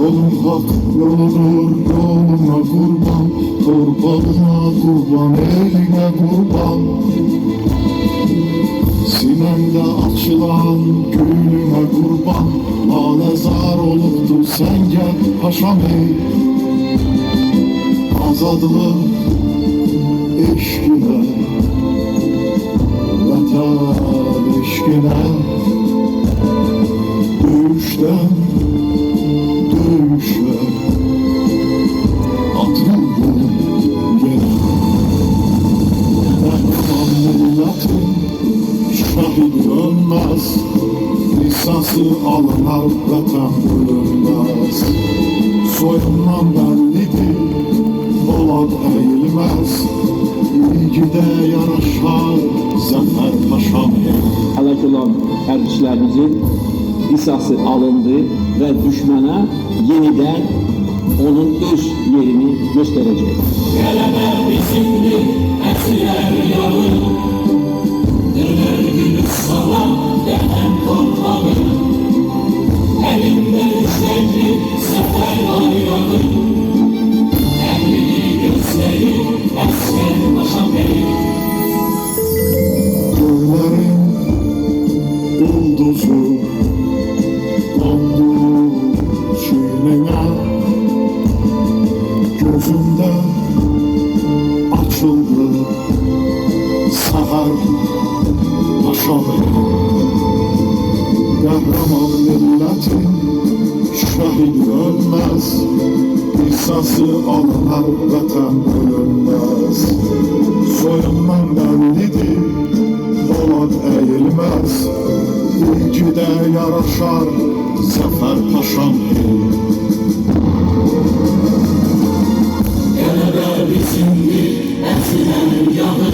hak yoludur yoluna kurban Torpağına kurban eline kurban. Sinemde açılan gülüne kurban Lalezar oluptu sen gel paşam ey Azadlık eşkine Vatan eşkine Dövüşten şahit ölmez Lisası alınar vatan bölünmez Soyundan bellidir Polat eğilmez. İlgide yaraşar Zafer Paşam Həlak olan hərbçilərimizin qisası alındı və düşmənə yenidən onun öz yerini göstərəcək. Göllerin yıldızı Kondu çiğnene Gözümde açıldı Sahar paşam Kahraman milletin şahit ölmez Kısası alınar vatan bölünmez Soyundan bellidir İlgide yaraşar Zafer Paşam Köylerin